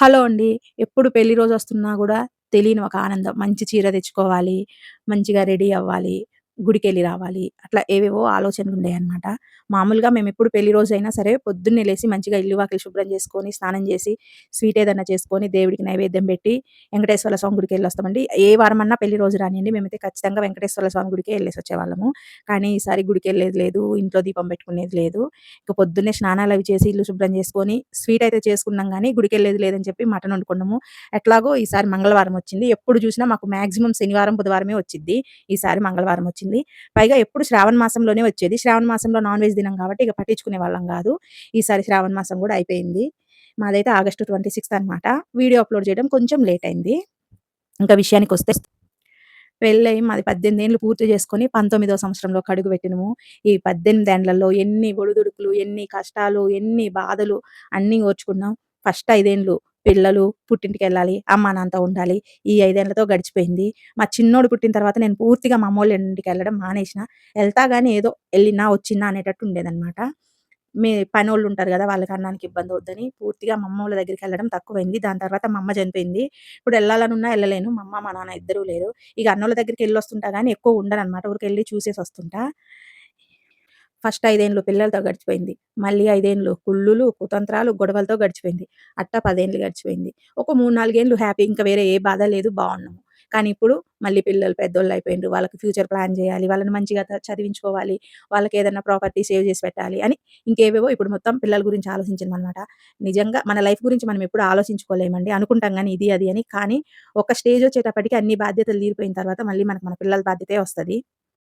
Hello అండి. ఎప్పుడు పెళ్ళి రోజు వస్తున్నా కూడా తెలియని ఒక ఆనందం. మంచి చీర తెచ్చుకోవాలి, మంచిగా రెడీ అవ్వాలి, గుడికెళ్ళి రావాలి. అట్లా ఏవేవో ఆలోచనలు ఉండేయన్నమాట మామూలుగా మేము ఎప్పుడు పెళ్ళి రోజైనా సరే పొద్దున్నే లేసి మంచిగా ఇల్లు, వాకిలి శుభ్రం చేసుకొని, స్నానం చేసి, స్వీట్ ఏదైనా చేసుకొని, దేవుడికి నైవేద్యం పెట్టి, వెంకటేశ్వర స్వామి గుడికెళ్ళొస్తామండి. ఏ వారమన్నా పెళ్ళి రోజు రానియండి, మేమైతే ఖచ్చితంగా వెంకటేశ్వర స్వామి గుడికి వెళ్ళేసి వచ్చేవాళ్ళము కానీ ఈసారి గుడికెళ్ళేది లేదు, ఇంట్లో దీపం పెట్టుకునేది లేదు. ఇక పొద్దున్నే అవి చేసి, ఇల్లు శుభ్రం చేసుకొని, స్వీట్ అయితే చేసుకున్నాం గానీ, గుడికెళ్ళేది లేదని చెప్పి మటన్ వండుకున్నాము. ఎట్లాగో ఈసారి మంగళవారం వచ్చింది. ఎప్పుడు చూసినా మాకు మాక్సిమం శనివారం, బుధవారమే వచ్చింది ఈసారి మంగళవారం వచ్చింది. పైగా ఎప్పుడు శ్రావణ మాసంలోనే వచ్చేది. శ్రావణ మాసంలో నాన్ వెజ్ దినం కాబట్టి ఇక పట్టించుకునే వాళ్ళం కాదు ఈసారి శ్రావణ మాసం కూడా అయిపోయింది. మాదైతే ఆగస్టు 26 అనమాట. వీడియో అప్‌లోడ్ చేయడం కొంచెం లేట్ అయింది. ఇంకా విషయానికి వస్తే వెళ్ళి మాది 18 ఏండ్లు పూర్తి చేసుకొని పంతొమ్మిదో సంవత్సరంలో కడుగు పెట్టినము ఈ 18 ఏండ్లలో ఎన్ని ఒడిదుడుకులు, ఎన్ని కష్టాలు, ఎన్ని బాధలు అన్నీ ఓర్చుకున్నాం. ఫస్ట్ ఐదేండ్లు పిల్లలు పుట్టింటికి వెళ్ళాలి అమ్మ నాన్నతో ఉండాలి. ఈ ఐదేళ్ళతో గడిచిపోయింది. మా చిన్నోడు పుట్టిన తర్వాత నేను పూర్తిగా మా అమ్మోళ్ళ ఇంటికెళ్ళడం మానేసిన. వెళ్తా గానీ ఏదో వెళ్ళినా వచ్చినా అనేటట్టు ఉండేదన్నమాట మీ పని వాళ్ళు ఉంటారు కదా వాళ్ళకి అన్నానికి ఇబ్బంది వద్దని పూర్తిగా మా అమ్మోళ్ళ దగ్గరికెళ్ళడం తక్కువైంది. దాని తర్వాత మా అమ్మ చనిపోయింది. ఇప్పుడు వెళ్ళాలనున్నా వెళ్ళలేను మా అమ్మ, మా నాన్న ఇద్దరూ లేరు. ఇక అన్నోళ్ళ దగ్గరికి వెళ్ళి వస్తుంటా కానీ ఎక్కువ ఉండను అనమాట ఊరికి వెళ్ళి చూసేసి వస్తుంటా ఫస్ట్ ఐదేళ్ళు పిల్లలతో గడిచిపోయింది. మళ్ళీ ఐదేళ్ళు కుళ్ళులు, కుతంత్రాలు, గొడవలతో గడిచిపోయింది. అట్ట పదేళ్ళు గడిచిపోయింది. ఒక మూడు నాలుగేళ్ళు హ్యాపీ ఇంకా వేరే ఏ బాధ లేదు బాగున్నాము కానీ ఇప్పుడు మళ్ళీ పిల్లలు పెద్దోళ్ళు అయిపోయిండ్రు వాళ్ళకి ఫ్యూచర్ ప్లాన్ చేయాలి వాళ్ళని మంచిగా చదివించుకోవాలి వాళ్ళకి ఏదైనా ప్రాపర్టీ సేవ్ చేసి పెట్టాలి అని ఇంకేవేవో ఇప్పుడు మొత్తం పిల్లల గురించి ఆలోచించామనమాట. నిజంగా మన లైఫ్ గురించి మనం ఎప్పుడు ఆలోచించుకోలేమండి. అనుకుంటాం కానీ ఇది, అది అని. కానీ ఒక స్టేజ్ వచ్చేటప్పటికి అన్ని బాధ్యతలు తీరిపోయిన తర్వాత మళ్ళీ మనకు మన పిల్లల బాధ్యతే వస్తది.